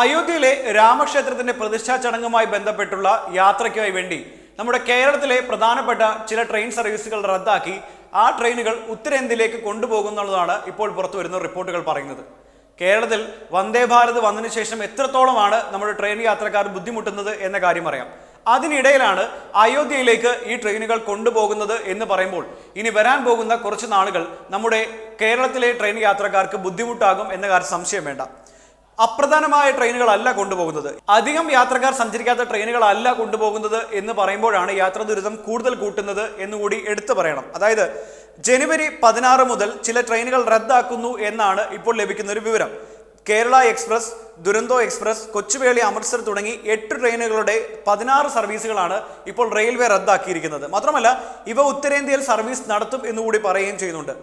അയോധ്യയിലെ രാമക്ഷേത്രത്തിന്റെ പ്രതിഷ്ഠാ ചടങ്ങുമായി ബന്ധപ്പെട്ടുള്ള യാത്രയ്ക്കായി വേണ്ടി നമ്മുടെ കേരളത്തിലെ പ്രധാനപ്പെട്ട ചില ട്രെയിൻ സർവീസുകൾ റദ്ദാക്കി ആ ട്രെയിനുകൾ ഉത്തരേന്ത്യയിലേക്ക് കൊണ്ടുപോകുന്നുള്ളതാണ് ഇപ്പോൾ പുറത്തു വരുന്ന റിപ്പോർട്ടുകൾ പറയുന്നത്. കേരളത്തിൽ വന്ദേ ഭാരത് വന്നതിന് ശേഷം എത്രത്തോളമാണ് നമ്മുടെ ട്രെയിൻ യാത്രക്കാർ ബുദ്ധിമുട്ടുന്നത് എന്ന കാര്യം അറിയാം. അതിനിടയിലാണ് അയോധ്യയിലേക്ക് ഈ ട്രെയിനുകൾ കൊണ്ടുപോകുന്നത് എന്ന് പറയുമ്പോൾ ഇനി വരാൻ പോകുന്ന കുറച്ച് നാളുകൾ നമ്മുടെ കേരളത്തിലെ ട്രെയിൻ യാത്രക്കാർക്ക് ബുദ്ധിമുട്ടാകും എന്ന കാര്യം സംശയം വേണ്ട. അപ്രധാനമായ ട്രെയിനുകളല്ല കൊണ്ടുപോകുന്നത്. അധികം യാത്രക്കാർ സഞ്ചരിക്കാത്ത ട്രെയിനുകളല്ല കൊണ്ടുപോകുന്നത് എന്ന് പറയുമ്പോഴാണ് യാത്രാ ദുരിതം കൂടുതൽ കൂട്ടുന്നത് എന്നുകൂടി എടുത്തു പറയണം. അതായത് ജനുവരി പതിനാറ് മുതൽ ചില ട്രെയിനുകൾ റദ്ദാക്കുന്നു എന്നാണ് ഇപ്പോൾ ലഭിക്കുന്ന ഒരു വിവരം. കേരള എക്സ്പ്രസ് ദുരന്തോ എക്സ്പ്രസ് കൊച്ചുവേളി അമൃത്സർ തുടങ്ങി എട്ട് ട്രെയിനുകളുടെ പതിനാറ് സർവീസുകളാണ് ഇപ്പോൾ റെയിൽവേ റദ്ദാക്കിയിരിക്കുന്നത്. മാത്രമല്ല ഇവ ഉത്തരേന്ത്യയിൽ സർവീസ് നടത്തും എന്നുകൂടി പറയുകയും ചെയ്യുന്നുണ്ട്.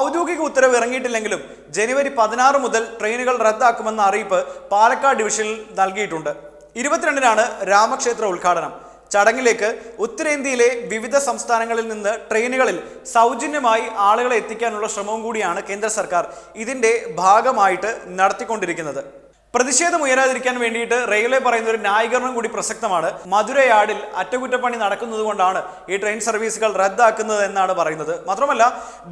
ഔദ്യോഗിക ഉത്തരവ് ഇറങ്ങിയിട്ടില്ലെങ്കിലും ജനുവരി പതിനാറ് മുതൽ ട്രെയിനുകൾ റദ്ദാക്കുമെന്ന അറിയിപ്പ് പാലക്കാട് ഡിവിഷനിൽ നൽകിയിട്ടുണ്ട്. ഇരുപത്തിരണ്ടിനാണ് രാമക്ഷേത്ര ഉദ്ഘാടനം. ചടങ്ങിലേക്ക് ഉത്തരേന്ത്യയിലെ വിവിധ സംസ്ഥാനങ്ങളിൽ നിന്ന് ട്രെയിനുകളിൽ സൗജന്യമായി ആളുകളെ എത്തിക്കാനുള്ള ശ്രമവും കൂടിയാണ് കേന്ദ്ര സർക്കാർ ഇതിന്റെ ഭാഗമായിട്ട് നടത്തിക്കൊണ്ടിരിക്കുന്നത്. പ്രതിഷേധം ഉയരാതിരിക്കാൻ വേണ്ടിയിട്ട് റെയിൽവേ പറയുന്ന ഒരു ന്യായീകരണം കൂടി പ്രസക്തമാണ്. മധുരയാടിൽ അറ്റകുറ്റപ്പണി നടക്കുന്നത് കൊണ്ടാണ് ഈ ട്രെയിൻ സർവീസുകൾ റദ്ദാക്കുന്നത് എന്നാണ് പറയുന്നത്. മാത്രമല്ല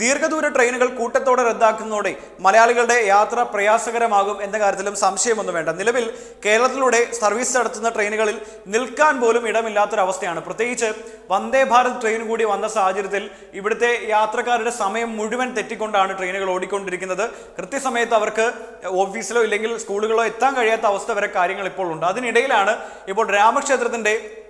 ദീർഘദൂര ട്രെയിനുകൾ കൂട്ടത്തോടെ റദ്ദാക്കുന്നതോടെ മലയാളികളുടെ യാത്ര പ്രയാസകരമാകും എന്ന കാര്യത്തിലും സംശയമൊന്നും വേണ്ട. നിലവിൽ കേരളത്തിലൂടെ സർവീസ് നടത്തുന്ന ട്രെയിനുകളിൽ നിൽക്കാൻ പോലും ഇടമില്ലാത്തൊരവസ്ഥയാണ്. പ്രത്യേകിച്ച് വന്ദേ ഭാരത് ട്രെയിൻ കൂടി വന്ന സാഹചര്യത്തിൽ ഇവിടുത്തെ യാത്രക്കാരുടെ സമയം മുഴുവൻ തെറ്റിക്കൊണ്ടാണ് ട്രെയിനുകൾ ഓടിക്കൊണ്ടിരിക്കുന്നത്. കൃത്യസമയത്ത് അവർക്ക് ഓഫീസിലോ ഇല്ലെങ്കിൽ സ്കൂളുകളോ എത്താൻ കഴിയാത്ത അവസ്ഥ വരെ കാര്യങ്ങൾ ഇപ്പോൾ ഉണ്ട്. അതിനിടയിലാണ് ഇപ്പോൾ രാമക്ഷേത്രത്തിന്റെ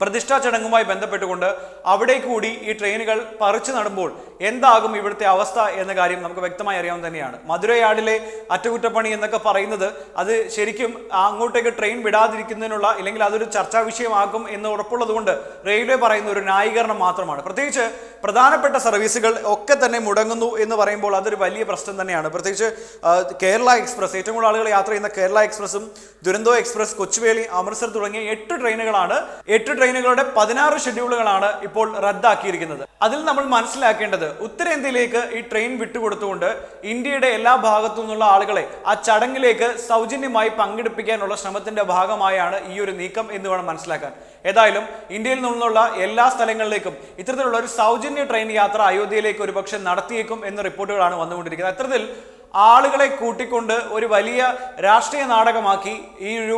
പ്രതിഷ്ഠാ ചടങ്ങുമായി ബന്ധപ്പെട്ടുകൊണ്ട് അവിടെ കൂടി ഈ ട്രെയിനുകൾ പറിച്ചു നടുമ്പോൾ എന്താകും ഇവിടുത്തെ അവസ്ഥ എന്ന കാര്യം നമുക്ക് വ്യക്തമായി അറിയാവുന്ന തന്നെയാണ്. മധുരയാടിലെ അറ്റകുറ്റപ്പണി എന്നൊക്കെ പറയുന്നത് അത് ശരിക്കും അങ്ങോട്ടേക്ക് ട്രെയിൻ വിടാതിരിക്കുന്നതിനുള്ള അല്ലെങ്കിൽ അതൊരു ചർച്ചാ വിഷയമാകും എന്ന് ഉറപ്പുള്ളതുകൊണ്ട് റെയിൽവേ പറയുന്ന ഒരു ന്യായീകരണം മാത്രമാണ്. പ്രത്യേകിച്ച് പ്രധാനപ്പെട്ട സർവീസുകൾ ഒക്കെ തന്നെ മുടങ്ങുന്നു എന്ന് പറയുമ്പോൾ അതൊരു വലിയ പ്രശ്നം തന്നെയാണ്. പ്രത്യേകിച്ച് കേരള എക്സ്പ്രസ് ഏറ്റവും കൂടുതൽ ആളുകൾ യാത്ര ചെയ്യുന്ന കേരള എക്സ്പ്രസും ദുരന്തോ എക്സ്പ്രസ് കൊച്ചുവേലി അമൃത്സർ തുടങ്ങിയ എട്ട് ട്രെയിനുകളാണ്. എട്ട് ട്രെയിനുകളുടെ പതിനാറ് ഷെഡ്യൂളുകളാണ് ഇപ്പോൾ റദ്ദാക്കിയിരിക്കുന്നത്. അതിൽ നമ്മൾ മനസ്സിലാക്കേണ്ടത് ഉത്തരേന്ത്യയിലേക്ക് ഈ ട്രെയിൻ വിട്ടുകൊടുത്തുകൊണ്ട് ഇന്ത്യയുടെ എല്ലാ ഭാഗത്തു നിന്നുള്ള ആളുകളെ ആ ചടങ്ങിലേക്ക് സൗജന്യമായി പങ്കെടുപ്പിക്കാനുള്ള ശ്രമത്തിന്റെ ഭാഗമായാണ് ഈ ഒരു നീക്കം എന്ന് വേണം മനസ്സിലാക്കാൻ. ഏതായാലും ഇന്ത്യയിൽ നിന്നുള്ള എല്ലാ സ്ഥലങ്ങളിലേക്കും ഇത്തരത്തിലുള്ള ഒരു സൗജന്യ ട്രെയിൻ യാത്ര അയോധ്യയിലേക്ക് ഒരുപക്ഷെ നടത്തിയേക്കും എന്ന റിപ്പോർട്ടുകളാണ് വന്നുകൊണ്ടിരിക്കുന്നത്. അത്തരത്തിൽ ആളുകളെ കൂട്ടിക്കൊണ്ട് ഒരു വലിയ രാഷ്ട്രീയ നാടകമാക്കി ഈ ഒരു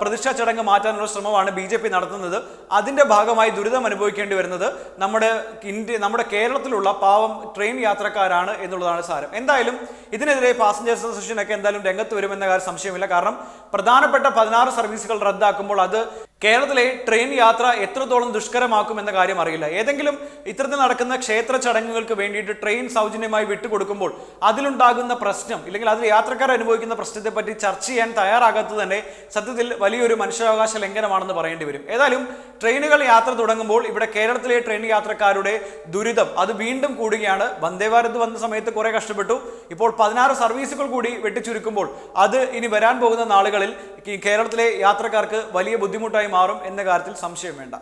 പ്രതിഷ്ഠാ ചടങ്ങ് മാറ്റാനുള്ള ശ്രമമാണ് ബി ജെ പി നടത്തുന്നത്. അതിന്റെ ഭാഗമായി ദുരിതം അനുഭവിക്കേണ്ടി വരുന്നത് നമ്മുടെ ഇന്ത്യ നമ്മുടെ കേരളത്തിലുള്ള പാവം ട്രെയിൻ യാത്രക്കാരാണ് എന്നുള്ളതാണ് സാരം. എന്തായാലും ഇതിനെതിരെ പാസഞ്ചർ അസോസിയേഷനൊക്കെ എന്തായാലും രംഗത്ത് വരുമെന്ന കാര്യം സംശയമില്ല. കാരണം പ്രധാനപ്പെട്ട പതിനാറ് സർവീസുകൾ റദ്ദാക്കുമ്പോൾ അത് കേരളത്തിലെ ട്രെയിൻ യാത്ര എത്രത്തോളം ദുഷ്കരമാക്കും എന്ന കാര്യം അറിയില്ല. ഏതെങ്കിലും ഇത്തരത്തിൽ നടക്കുന്ന ക്ഷേത്ര ചടങ്ങുകൾക്ക് വേണ്ടിയിട്ട് ട്രെയിൻ സൗജന്യമായി വിട്ടുകൊടുക്കുമ്പോൾ അതിലുണ്ടാകുന്ന പ്രശ്നം ഇല്ലെങ്കിൽ അതിൽ യാത്രക്കാർ അനുഭവിക്കുന്ന പ്രശ്നത്തെ പറ്റി ചർച്ച ചെയ്യാൻ തയ്യാറാകാത്തത് തന്നെ സത്യത്തിൽ വലിയൊരു മനുഷ്യാവകാശ ലംഘനമാണെന്ന് പറയേണ്ടി വരും. ഏതായാലും ട്രെയിനുകൾ യാത്ര തുടങ്ങുമ്പോൾ ഇവിടെ കേരളത്തിലെ ട്രെയിൻ യാത്രക്കാരുടെ ദുരിതം അത് വീണ്ടും കൂടുകയാണ്. വന്ദേ ഭാരത് വന്ന സമയത്ത് കുറെ കഷ്ടപ്പെട്ടു. ഇപ്പോൾ പതിനാറ് സർവീസുകൾ കൂടി വെട്ടിച്ചുരുക്കുമ്പോൾ അത് ഇനി വരാൻ പോകുന്ന നാളുകളിൽ കേരളത്തിലെ യാത്രക്കാർക്ക് വലിയ ബുദ്ധിമുട്ടായി മാറും എന്ന കാര്യത്തിൽ സംശയം വേണ്ട.